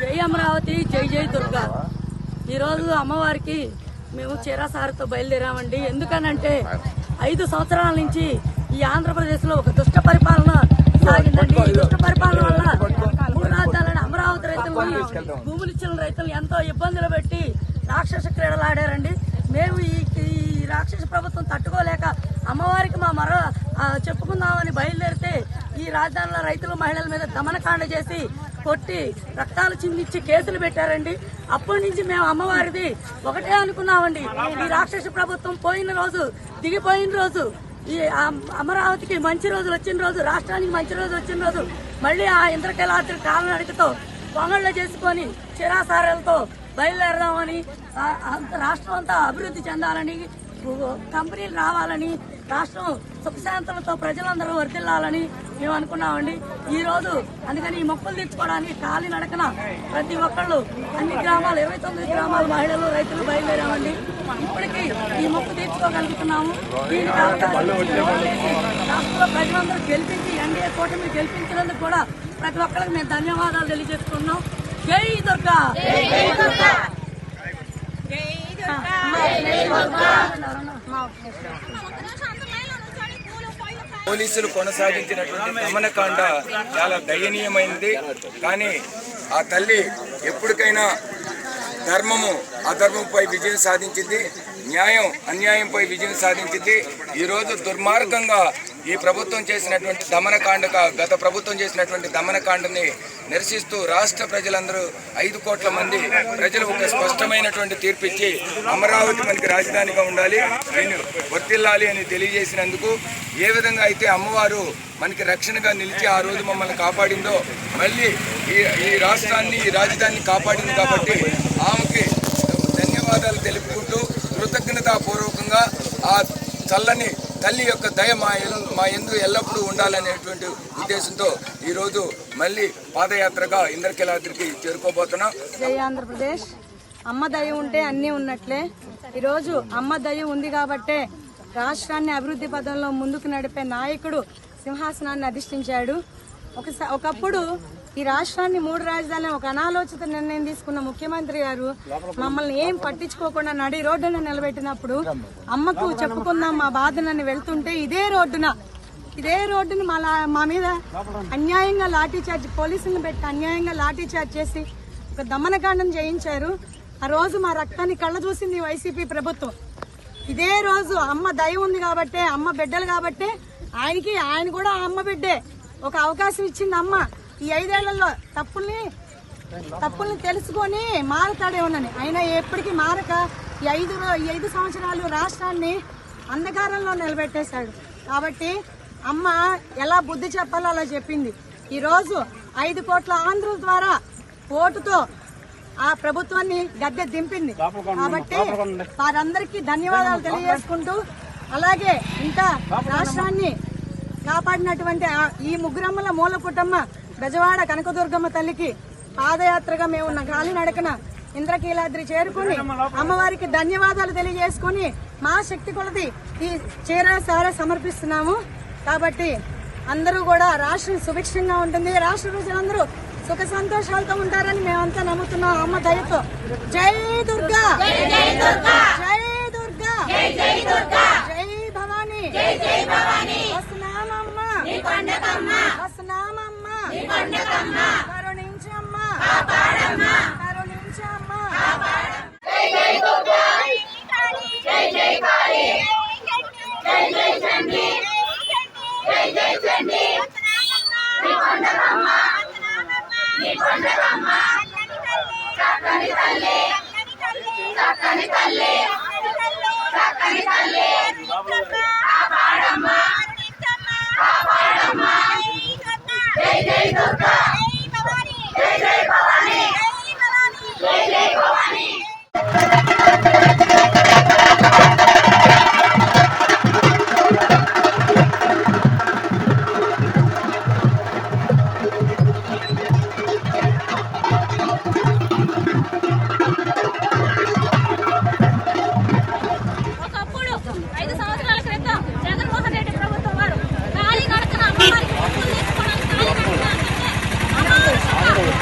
జై అమరావతి జై జై దుర్గా. ఈరోజు అమ్మవారికి మేము చీరాసారితో బయలుదేరామండి. ఎందుకనంటే ఐదు సంవత్సరాల నుంచి ఈ ఆంధ్రప్రదేశ్లో ఒక దుష్ట పరిపాలన సాగిందండి. ఈ దుష్ట పరిపాలన వల్ల మూడు రాజ్యాలను అమరావతి రైతులు భూములు ఇచ్చిన రైతులు ఎంతో ఇబ్బందులు పెట్టి రాక్షస క్రీడలు ఆడారండి. మేము ఈ ఈ రాక్షస ప్రభుత్వం తట్టుకోలేక అమ్మవారికి మా మరో చెప్పుకుందామని బయలుదేరితే ఈ రాజధానిలో రైతులు మహిళల మీద దమనకాండ చేసి కొట్టి రక్తాలు చిందించి కేసులు పెట్టారండి. అప్పటి నుంచి మేము అమ్మవారిది ఒకటే అనుకున్నామండి. ఈ రాక్షస ప్రభుత్వం పోయిన రోజు దిగిపోయిన రోజు ఈ అమరావతికి మంచి రోజులు వచ్చిన రోజు రాష్ట్రానికి మంచి రోజు వచ్చిన రోజు మళ్ళీ ఆ ఇంద్రకైలాద్రి కాలనడికతో పొంగళ్ళు చేసుకొని చిరాసారాలతో బయలుదేరదామని అంత రాష్ట్రం అంతా అభివృద్ధి చెందాలని కంపెనీలు రావాలని రాష్ట్రం సుఖశాంతులతో ప్రజలందరూ వర్ధిల్లాలని మేము అనుకున్నామండి. ఈ రోజు అందుకని ఈ మొక్కులు తీర్చుకోవడానికి కాలి నడకన ప్రతి ఒక్కళ్ళు అన్ని గ్రామాలు ఇరవై తొమ్మిది గ్రామాల మహిళలు రైతులు బయలుదేరామండి. ఇప్పటికీ ఈ మొక్కు తీర్చుకోగలుగుతున్నాము. దీనికి రాష్ట్రంలో ప్రజలందరూ గెలిపించి ఎన్డీఏ కూటమి గెలిపించినందుకు కూడా ప్రతి ఒక్కరికి మేము ధన్యవాదాలు తెలియజేసుకున్నాం జై దుర్గా! పోలీసులు కొనసాగించినటువంటి దమనకాండ చాలా దయనీయమైనది కానీ ఆ తల్లి ఎప్పటికైనా ధర్మము అధర్మంపై విజయం సాధించింది. న్యాయం అన్యాయంపై విజయం సాధించింది. ఈరోజు దుర్మార్గంగా ఈ ప్రభుత్వం చేసినటువంటి దమనకాండక గత ప్రభుత్వం చేసినటువంటి దమనకాండని నిరసిస్తూ రాష్ట్ర ప్రజలందరూ ఐదు కోట్ల మంది ప్రజలు ఒక స్పష్టమైనటువంటి తీర్పిచ్చి అమరావతి మనకి రాజధానిగా ఉండాలి దీన్ని వర్తిల్లాలి అని తెలియజేసినందుకు ఏ విధంగా అయితే అమ్మవారు మనకి రక్షణగా నిలిచి ఆ రోజు మమ్మల్ని కాపాడిందో మళ్ళీ ఈ ఈ రాష్ట్రాన్ని ఈ రాజధానిని కాపాడింది కాబట్టి ఆమెకి ధన్యవాదాలు తెలుపుకుంటూ కృతజ్ఞతాపూర్వకంగా ఆ చల్లని తల్లి యొక్క దయ మా మా ఎందు ఎల్లప్పుడూ ఉండాలనేటువంటి ఉద్దేశంతో ఈరోజు మళ్ళీ పాదయాత్రగా ఇంద్రకీలాద్రికి చేరుకోబోతున్నాం. జై ఆంధ్రప్రదేశ్. అమ్మ దయ ఉంటే అన్నీ ఉన్నట్లే. ఈరోజు అమ్మ దయ ఉంది కాబట్టే రాష్ట్రాన్ని అభివృద్ధి పదంలో ముందుకు నడిపే నాయకుడు సింహాసనాన్ని అధిష్ఠించాడు. ఒకసారి ఒకప్పుడు ఈ రాష్ట్రాన్ని మూడు రాజధానులు ఒక అనాలోచిత నిర్ణయం తీసుకున్న ముఖ్యమంత్రి గారు మమ్మల్ని ఏం పట్టించుకోకుండా నడి రోడ్డున నిలబెట్టినప్పుడు అమ్మకు చెప్పుకుందాం మా బాధనని వెళ్తుంటే ఇదే రోడ్డున ఇదే రోడ్డుని మా మా మీద అన్యాయంగా లాఠీ చార్జ్ పోలీసులను పెట్టి అన్యాయంగా లాఠీ చార్జ్ చేసి ఒక దమనకాండం చేయించారు. ఆ రోజు మా రక్తాన్ని కళ్ళ చూసింది వైసీపీ ప్రభుత్వం. ఇదే రోజు అమ్మ దయ ఉంది కాబట్టే అమ్మ బిడ్డలు కాబట్టే ఆయనకి ఆయన కూడా అమ్మ బిడ్డే. ఒక అవకాశం ఇచ్చింది అమ్మ. ఈ ఐదేళ్ళలో తప్పుల్ని తప్పుల్ని తెలుసుకొని మారతాడేమోనని అయినా ఎప్పటికీ మారక ఈ ఐదు ఈ ఐదు సంవత్సరాలు రాష్ట్రాన్ని అంధకారంలో నిలబెట్టేశాడు. కాబట్టి అమ్మ ఎలా బుద్ధి చెప్పాలో అలా చెప్పింది. ఈ రోజు ఐదు కోట్ల ఆంధ్రుల ద్వారా ఓటుతో ఆ ప్రభుత్వాన్ని గద్దె దింపింది. కాబట్టి వారందరికీ ధన్యవాదాలు తెలియజేసుకుంటూ అలాగే ఇంకా రాష్ట్రాన్ని కాపాడినటువంటి ఈ ముగ్గురమ్మల మూల కుటుంబ బెజవాడ కనకదుర్గమ్మ తల్లికి పాదయాత్రగా మేము ఉన్న గాలి నడకన ఇంద్రకీలాద్రి చేరుకుని అమ్మవారికి ధన్యవాదాలు తెలియజేసుకుని మా శక్తి కొలది ఈ చీర సార సమర్పిస్తున్నాము. కాబట్టి అందరూ కూడా రాష్ట్రం సుభిక్షంగా ఉంటుంది. రాష్ట్ర ప్రజలందరూ సుఖ సంతోషాలతో ఉంటారని మేమంతా నమ్ముతున్నాం. అమ్మ దయతో. జై దుర్గా. జై దుర్గా. జై దుర్గా. జై దుర్గా. జై భవానీ. జై జై భవానీ.